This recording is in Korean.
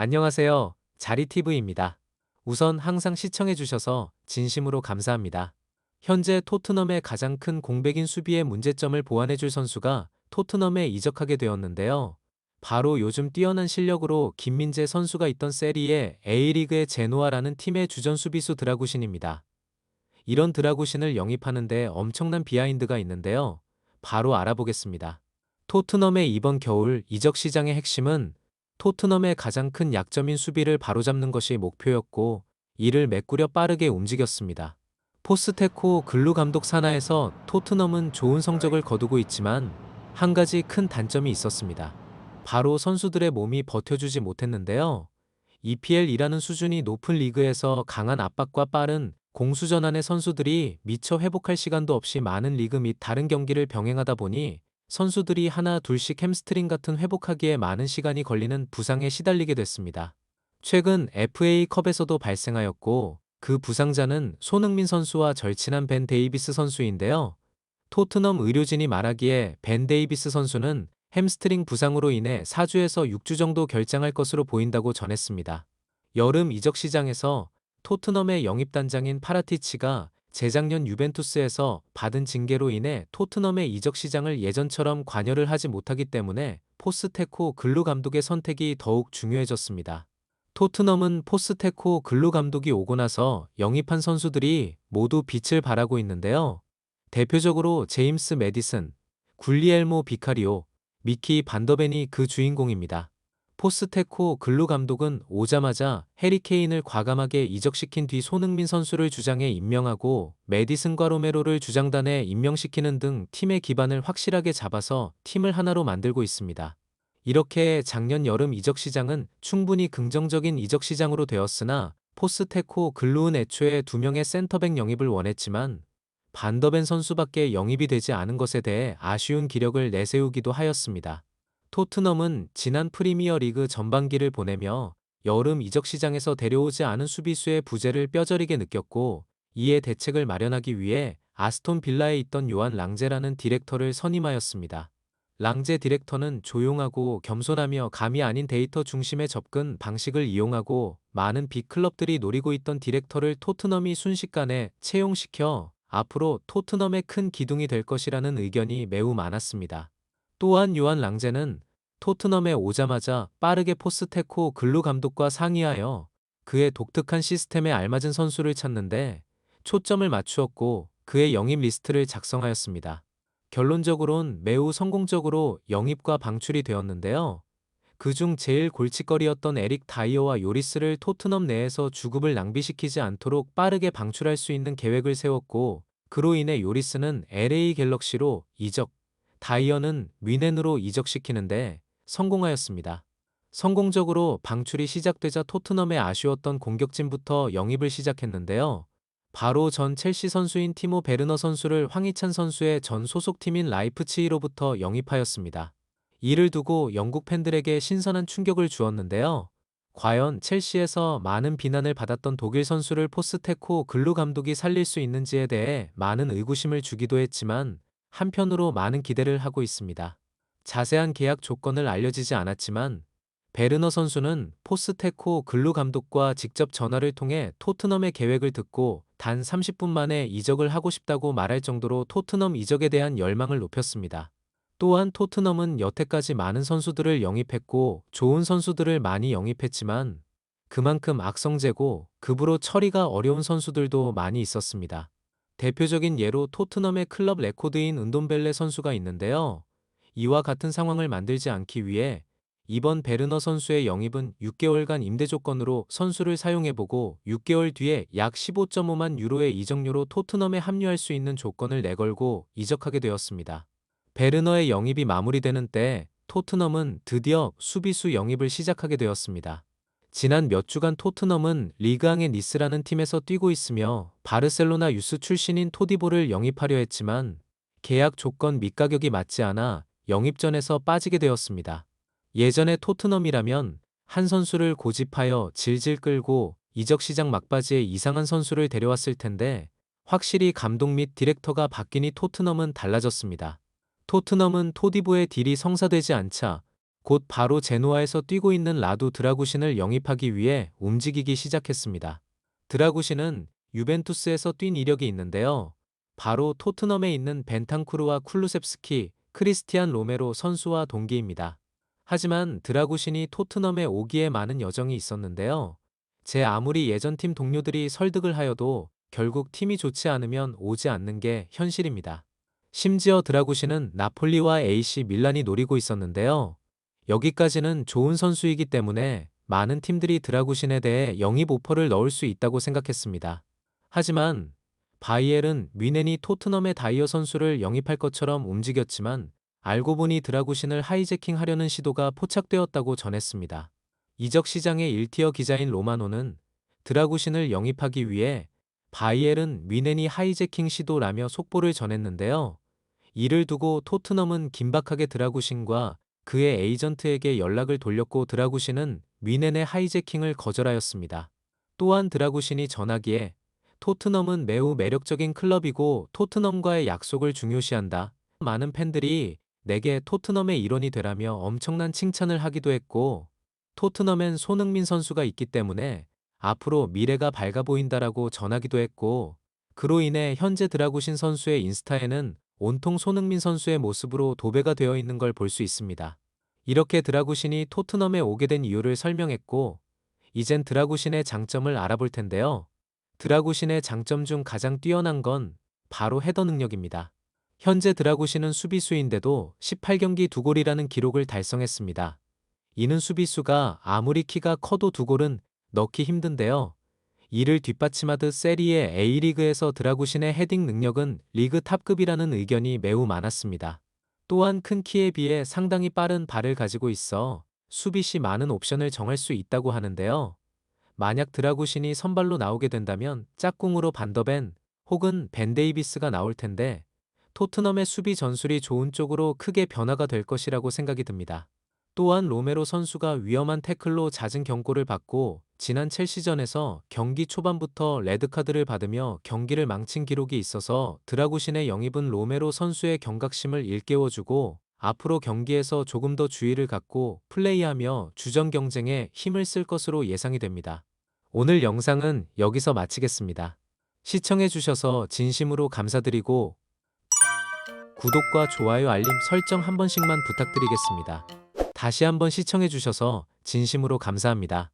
안녕하세요. 자리TV입니다. 우선 항상 시청해주셔서 진심으로 감사합니다. 현재 토트넘의 가장 큰 공백인 수비의 문제점을 보완해줄 선수가 토트넘에 이적하게 되었는데요. 바로 요즘 뛰어난 실력으로 김민재 선수가 있던 세리에 A리그의 제노아라는 팀의 주전 수비수 드라구신입니다. 이런 드라구신을 영입하는데 엄청난 비하인드가 있는데요. 바로 알아보겠습니다. 토트넘의 이번 겨울 이적 시장의 핵심은 토트넘의 가장 큰 약점인 수비를 바로잡는 것이 목표였고 이를 메꾸려 빠르게 움직였습니다. 포스테코 글루 감독 산하에서 토트넘은 좋은 성적을 거두고 있지만 한 가지 큰 단점이 있었습니다. 바로 선수들의 몸이 버텨주지 못했는데요. EPL이라는 수준이 높은 리그에서 강한 압박과 빠른 공수전환의 선수들이 미처 회복할 시간도 없이 많은 리그 및 다른 경기를 병행하다 보니 선수들이 하나 둘씩 햄스트링 같은 회복하기에 많은 시간이 걸리는 부상에 시달리게 됐습니다. 최근 FA컵에서도 발생하였고 그 부상자는 손흥민 선수와 절친한 벤 데이비스 선수인데요. 토트넘 의료진이 말하기에 벤 데이비스 선수는 햄스트링 부상으로 인해 4주에서 6주 정도 결장할 것으로 보인다고 전했습니다. 여름 이적 시장에서 토트넘의 영입단장인 파라티치가 재작년 유벤투스에서 받은 징계로 인해 토트넘의 이적 시장을 예전처럼 관여를 하지 못하기 때문에 포스테코 글루 감독의 선택이 더욱 중요해졌습니다. 토트넘은 포스테코 글루 감독이 오고 나서 영입한 선수들이 모두 빛을 발하고 있는데요. 대표적으로 제임스 메디슨, 굴리엘모 비카리오, 미키 반더벤이 그 주인공입니다. 포스테코 글루 감독은 오자마자 해리케인을 과감하게 이적시킨 뒤 손흥민 선수를 주장에 임명하고 메디슨과 로메로를 주장단에 임명시키는 등 팀의 기반을 확실하게 잡아서 팀을 하나로 만들고 있습니다. 이렇게 작년 여름 이적 시장은 충분히 긍정적인 이적 시장으로 되었으나 포스테코 글루은 애초에 두 명의 센터백 영입을 원했지만 반더벤 선수밖에 영입이 되지 않은 것에 대해 아쉬운 기력을 내세우기도 하였습니다. 토트넘은 지난 프리미어 리그 전반기를 보내며 여름 이적 시장에서 데려오지 않은 수비수의 부재를 뼈저리게 느꼈고 이에 대책을 마련하기 위해 아스톤 빌라에 있던 요한 랑제라는 디렉터를 선임하였습니다. 랑제 디렉터는 조용하고 겸손하며 감이 아닌 데이터 중심의 접근 방식을 이용하고 많은 빅클럽들이 노리고 있던 디렉터를 토트넘이 순식간에 채용시켜 앞으로 토트넘의 큰 기둥이 될 것이라는 의견이 매우 많았습니다. 또한 요한 랑제는 토트넘에 오자마자 빠르게 포스테코 글루 감독과 상의하여 그의 독특한 시스템에 알맞은 선수를 찾는데 초점을 맞추었고 그의 영입 리스트를 작성하였습니다. 결론적으론 매우 성공적으로 영입과 방출이 되었는데요. 그중 제일 골칫거리였던 에릭 다이어와 요리스를 토트넘 내에서 주급을 낭비시키지 않도록 빠르게 방출할 수 있는 계획을 세웠고 그로 인해 요리스는 LA 갤럭시로 이적, 다이어는 윈넨으로 이적시키는데 성공하였습니다. 성공적으로 방출이 시작되자 토트넘의 아쉬웠던 공격진부터 영입을 시작했는데요. 바로 전 첼시 선수인 티모 베르너 선수를 황희찬 선수의 전 소속팀인 라이프치히로부터 영입하였습니다. 이를 두고 영국 팬들에게 신선한 충격을 주었는데요. 과연 첼시에서 많은 비난을 받았던 독일 선수를 포스테코 글루 감독이 살릴 수 있는지에 대해 많은 의구심을 주기도 했지만 한편으로 많은 기대를 하고 있습니다. 자세한 계약 조건을 알려지지 않았지만 베르너 선수는 포스테코 글루 감독과 직접 전화를 통해 토트넘의 계획을 듣고 단 30분 만에 이적을 하고 싶다고 말할 정도로 토트넘 이적에 대한 열망을 높였습니다. 또한 토트넘은 여태까지 많은 선수들을 영입했고 좋은 선수들을 많이 영입했지만 그만큼 악성재고 급으로 처리가 어려운 선수들도 많이 있었습니다. 대표적인 예로 토트넘의 클럽 레코드인 은돈벨레 선수가 있는데요. 이와 같은 상황을 만들지 않기 위해 이번 베르너 선수의 영입은 6개월간 임대 조건으로 선수를 사용해보고 6개월 뒤에 약 15.5만 유로의 이적료로 토트넘에 합류할 수 있는 조건을 내걸고 이적하게 되었습니다. 베르너의 영입이 마무리되는 때 토트넘은 드디어 수비수 영입을 시작하게 되었습니다. 지난 몇 주간 토트넘은 리그앙의 니스라는 팀에서 뛰고 있으며 바르셀로나 유스 출신인 토디보를 영입하려 했지만 계약 조건 및 가격이 맞지 않아 영입전에서 빠지게 되었습니다. 예전에 토트넘이라면 한 선수를 고집하여 질질 끌고 이적 시장 막바지에 이상한 선수를 데려왔을 텐데 확실히 감독 및 디렉터가 바뀌니 토트넘은 달라졌습니다. 토트넘은 토디보의 딜이 성사되지 않자 곧 바로 제노아에서 뛰고 있는 라두 드라구신을 영입하기 위해 움직이기 시작했습니다. 드라구신은 유벤투스에서 뛴 이력이 있는데요. 바로 토트넘에 있는 벤탄쿠르와 쿨루셉스키, 크리스티안 로메로 선수와 동기입니다. 하지만 드라구신이 토트넘에 오기에 많은 여정이 있었는데요. 제 아무리 예전 팀 동료들이 설득을 하여도 결국 팀이 좋지 않으면 오지 않는 게 현실입니다. 심지어 드라구신은 나폴리와 AC 밀란이 노리고 있었는데요. 여기까지는 좋은 선수이기 때문에 많은 팀들이 드라구신에 대해 영입 오퍼를 넣을 수 있다고 생각했습니다. 하지만 바이엘은 뮌헨이 토트넘의 다이어 선수를 영입할 것처럼 움직였지만 알고 보니 드라구신을 하이제킹 하려는 시도가 포착되었다고 전했습니다. 이적 시장의 1티어 기자인 로마노는 드라구신을 영입하기 위해 바이엘은 뮌헨이 하이제킹 시도라며 속보를 전했는데요. 이를 두고 토트넘은 긴박하게 드라구신과 그의 에이전트에게 연락을 돌렸고 드라구신은 뮌헨의 하이제킹을 거절하였습니다. 또한 드라구신이 전하기에 토트넘은 매우 매력적인 클럽이고 토트넘과의 약속을 중요시한다. 많은 팬들이 내게 토트넘의 일원이 되라며 엄청난 칭찬을 하기도 했고 토트넘엔 손흥민 선수가 있기 때문에 앞으로 미래가 밝아 보인다라고 전하기도 했고 그로 인해 현재 드라구신 선수의 인스타에는 온통 손흥민 선수의 모습으로 도배가 되어 있는 걸 볼 수 있습니다. 이렇게 드라구신이 토트넘에 오게 된 이유를 설명했고 이젠 드라구신의 장점을 알아볼 텐데요. 드라구신의 장점 중 가장 뛰어난 건 바로 헤더 능력입니다. 현재 드라구신은 수비수인데도 18경기 두 골이라는 기록을 달성했습니다. 이는 수비수가 아무리 키가 커도 두 골은 넣기 힘든데요. 이를 뒷받침하듯 세리에 A리그에서 드라구신의 헤딩 능력은 리그 탑급이라는 의견이 매우 많았습니다. 또한 큰 키에 비해 상당히 빠른 발을 가지고 있어 수비 시 많은 옵션을 정할 수 있다고 하는데요. 만약 드라구신이 선발로 나오게 된다면 짝꿍으로 반더벤 혹은 벤 데이비스가 나올 텐데 토트넘의 수비 전술이 좋은 쪽으로 크게 변화가 될 것이라고 생각이 듭니다. 또한 로메로 선수가 위험한 태클로 잦은 경고를 받고 지난 첼시전에서 경기 초반부터 레드카드를 받으며 경기를 망친 기록이 있어서 드라구신의 영입은 로메로 선수의 경각심을 일깨워주고 앞으로 경기에서 조금 더 주의를 갖고 플레이하며 주전 경쟁에 힘을 쓸 것으로 예상이 됩니다. 오늘 영상은 여기서 마치겠습니다. 시청해주셔서 진심으로 감사드리고 구독과 좋아요 알림 설정 한 번씩만 부탁드리겠습니다. 다시 한번 시청해주셔서 진심으로 감사합니다.